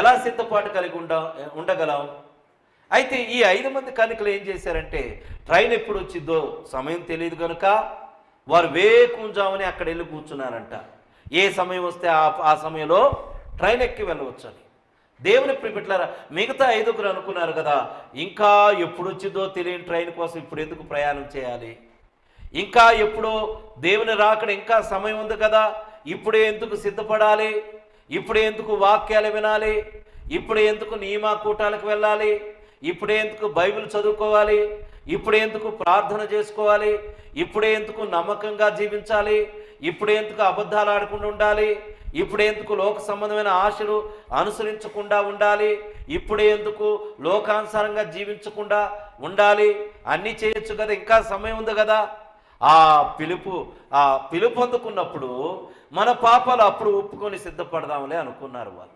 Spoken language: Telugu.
ఎలా సిద్ధపాటు కలిగి ఉండ ఉండగలం? అయితే ఈ ఐదు మంది కనికలు ఏం చేశారంటే ట్రైన్ ఎప్పుడు వచ్చిందో సమయం తెలియదు కనుక వారు వేకుంజామని అక్కడ వెళ్ళి కూర్చున్నారంట. ఏ సమయం వస్తే ఆ ఆ సమయంలో ట్రైన్ ఎక్కి వెళ్ళవచ్చు అని దేవుని ప్రిపెట్లారా మిగతా ఐదుగురు అనుకున్నారు కదా ఇంకా ఎప్పుడు వచ్చిందో తెలియని ట్రైన్ కోసం ఇప్పుడు ఎందుకు ప్రయాణం చేయాలి? ఇంకా ఎప్పుడో దేవుని రాకడ ఇంకా సమయం ఉంది కదా ఇప్పుడే ఎందుకు సిద్ధపడాలి? ఇప్పుడు ఎందుకు వాక్యాలు వినాలి? ఇప్పుడు ఎందుకు నియమా కూటాలకు వెళ్ళాలి? ఇప్పుడే ఎందుకు బైబిల్ చదువుకోవాలి? ఇప్పుడే ఎందుకు ప్రార్థన చేసుకోవాలి? ఇప్పుడే ఎందుకు నమ్మకంగా జీవించాలి? ఇప్పుడే ఎందుకు అబద్ధాలు ఆడకుండా ఉండాలి? ఇప్పుడే ఎందుకు లోక సంబంధమైన ఆశలు అనుసరించకుండా ఉండాలి? ఇప్పుడే ఎందుకు లోకానుసారంగా జీవించకుండా ఉండాలి? అన్నీ చేయొచ్చు కదా ఇంకా సమయం ఉంది కదా? ఆ పిలుపు ఆ పిలుపు అందుకున్నప్పుడు మన పాపాలు అప్పుడు ఒప్పుకొని సిద్ధపడదాంలే అనుకున్నారు వాళ్ళు.